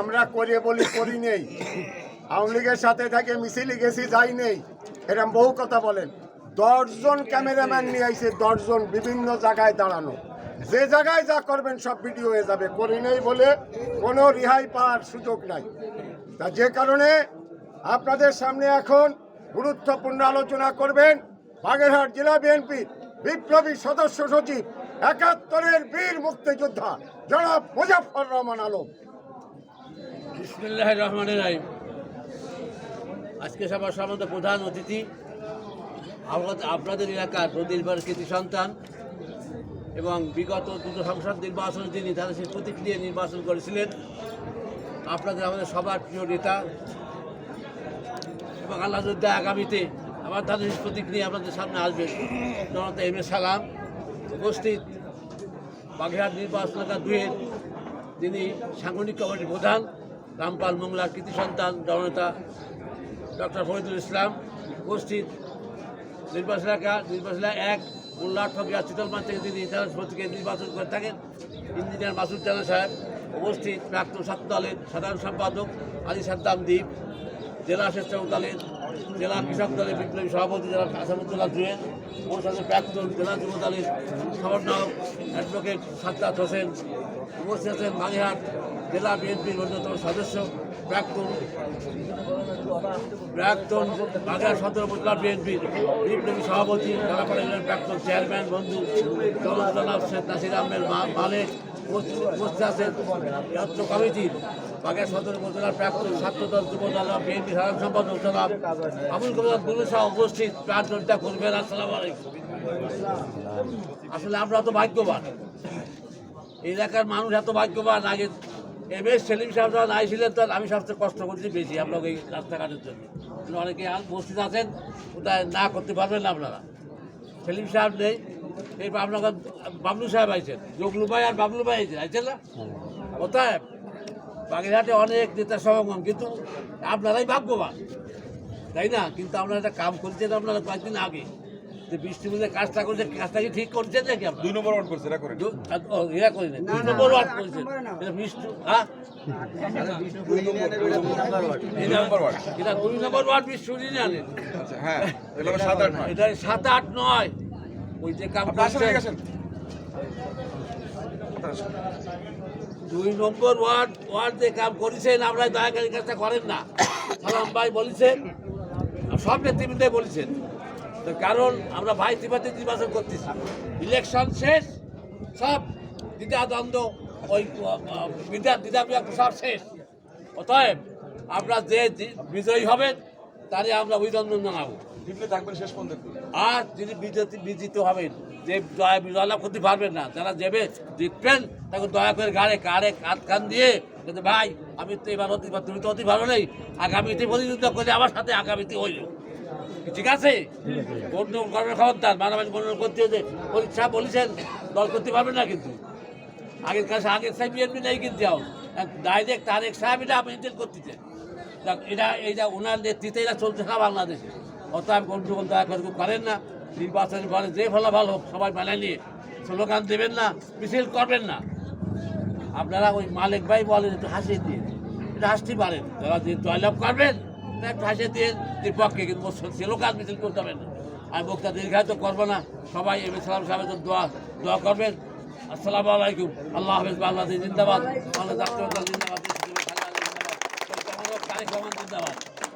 আমরা করে বলি করি নেই। আওয়ামী লীগের সাথে থেকে মিছিলে গেছি, যাই নেই। এরকম বহু কথা বলেন। দশজন ক্যামেরাম্যান নিয়ে আইছে, দশজন বিভিন্ন জায়গায় দাঁড়ানো। যে জায়গায় যা করবেন সব ভিডিও হয়ে যাবে। করি নেই বলে কোনো রিহাই পাওয়ার সুযোগ নাই। তা যে কারণে আপনাদের সামনে এখন গুরুত্বপূর্ণ আলোচনা করবেন বাগেরহাট জেলা বিএনপি বিপ্লবী সদস্য সচিব, একাত্তরের বীর মুক্তিযোদ্ধা জনাব মুজাফর রহমান আলম। বিসমিল্লাহ রহমান রাহিম। আজকে সবার সম্বন্ধে প্রধান অতিথি আপনাদের- এলাকার প্রদীপের কৃতি সন্তান এবং বিগত দুটো সংসদ নির্বাচনে তিনি তাদের সেই প্রতীক নিয়ে নির্বাচন করেছিলেন, আপনাদের আমাদের সবার প্রিয় নেতা এবং আল্লাহ আগামীতে আবার তাদের সেই প্রতীক নিয়ে আপনাদের সামনে আসবে। জনতা এম এ সালাম। উপস্থিত বাগেরহাট নির্বাচন এলাকা দুয়ের তিনি সাংগঠনিক কমিটির প্রধান রামপাল মোংলার কৃতি সন্তান, জননেতা ডক্টর ফরিদুল ইসলাম উপস্থিত। নির্বাচন এলাকা, নির্বাচন এক, মোল্লা ঠকিয়া শীতলমান থেকে তিনি ইতিহাস প্রতীকে নির্বাচন করে থাকেন। ইঞ্জিনিয়ার মাসুদ জানা সাহেব উপস্থিত, প্রাক্তন ছাত্র দলের সাধারণ সম্পাদক আলী সাদ্দাম দ্বীপ, জেলা স্বেচ্ছাসেবক দলের জেলা কৃষক দলের বিপ্লবী সভাপতি জেলা আসামুদ্দোল্লাহ জুয়েন ওর সাথে প্রাক্তন জেলা যুব দলের সমন্বয়ক অ্যাডভোকেট সাদ্দাত হোসেন উপস্থিত আছেন বাগেরহাট জেলা বিএনপির অন্যতম সদস্য প্রাক্তন প্রাক্তন বাজার সদর উপজেলা বিএনপির বিপ্লবী সভাপতি জেলাপাড়া প্রাক্তন চেয়ারম্যান বন্ধু জনাব শেখ নাসির আহমেদ মালেক উপস্থিত আছেন। যত্র কমিটির বাগের সদর উপজেলার প্রাক্তন ছাত্রদল যুবদল বিএনপি সাধারণ সম্পাদক জনাব আবুল কবির বুলু শাহ উপস্থিত প্রার্থনটা করবেন। আসসালামু আলাইকুম। আসলে আমরা তো ভাগ্যবান। এলাকার মানুষ এত ভাগ্যবান। আগে এম এস সেলিম সাহেব যখন আইছিলেন তখন আমি সবচেয়ে কষ্ট করছি বেশি আপনাকে এই রাস্তাঘাটের জন্য। অনেকে উপস্থিত আছেন কোথায় না করতে পারবেন না আপনারা। সেলিম সাহেব নেই। এরপর আপনার বাবলু সাহেব আইছেন। জগলু ভাই আর বাবলু ভাই আইছেন আইছেন না? কোথায় বাগেরহাটে অনেক নেতা সমাগম কিন্তু আপনারাই ভাগ্যবান তাই না? কিন্তু আপনারা একটা কাম করছেন আপনারা কয়েকদিন আগে যে বৃষ্টি বুঝে কাজটা করছে কাজটা কি ঠিক করছেন নাকি আপনারা দুই নম্বর ওয়ার্ড করছে এটা করেন দু- এরা করি না। দুই নম্বর ওয়ার্ড করেছেন। এটা বিষ্ণু হ্যাঁ? দুই নম্বর ওয়ার্ড। এটা দুই নম্বর ওয়ার্ড। বিষ্ণু জানেন আচ্ছা হ্যাঁ এটা সাত আট নয়। এটা সাত আট নয়। ওই যে কাম দুই নম্বর ওয়ার্ড ওয়ার্ড যে কাম করেছেন আমরা দয়াকারী কাজটা করেন না। সালাম ভাই বলেছেন সব নেতৃবৃন্দে বলেছেন। কারণ আমরা ভাই ত্রিপাতি নির্বাচন করতেছি। ইলেকশন শেষ সব দ্বিধা দ্বন্দ্ব ওই দ্বিধা বিভক্ত সব শেষ। অতএব আমরা যে বিজয়ী হবেন তারে আমরা অভিনন্দন জানাব। থাকবেন শেষ পর্যন্ত। আর যিনি বিজেপি বিজিত হবেন, যে দয়া বিজয় লাভ করতে পারবেন না, যারা দেবে জিতবেন তাকে দয়া করে গাড়ে কারে কাত কান দিয়ে কিন্তু ভাই, আমি তো এবার অতি, তুমি তো অতি ভালো নেই, আগামীতে প্রতিযোগিতা করে আমার সাথে আগামীতে হইল। ঠিক আছে? গণ্য কর্মের ক্ষমতার মানামাজি গণ্য করতে হচ্ছে পরীক্ষা বলেছেন, দল করতে পারবেন না কিন্তু। আগের কাছে, আগের সাহেব বিএনপি নেই কিন্তু ডাইরেক্ট তারেক সাহেব এটা আপনি করতেছেন। এটা এইটা ওনার নেতৃত্বে এটা চলছে না বাংলাদেশে। অতএব গণ্ডগোল দয়া করে করেন না। নির্বাচন করে যে ফলাফল হোক, সবাই মেনে নিয়ে স্লোগান দেবেন না, মিছিল করবেন না। আপনারা ওই মালিক ভাই বলেন, একটু হাসিয়ে দিয়ে এটা হাসতে পারেন। যারা যে জয়লাভ করবেন একটু হাসিয়ে দিয়ে পক্ষে কিন্তু স্লোগান মিছিল করতে হবে না। আমি বক্তা দীর্ঘায়িত করব না। সবাই এম সালাম সাহেবের দোয়া দোয়া করবেন। আসসালামু আলাইকুম। আল্লাহ হাফেজ, বাংলাদেশ জিন্দাবাদ। বাংলাদেশ জিন্দাবাদ জিন্দাবাদ।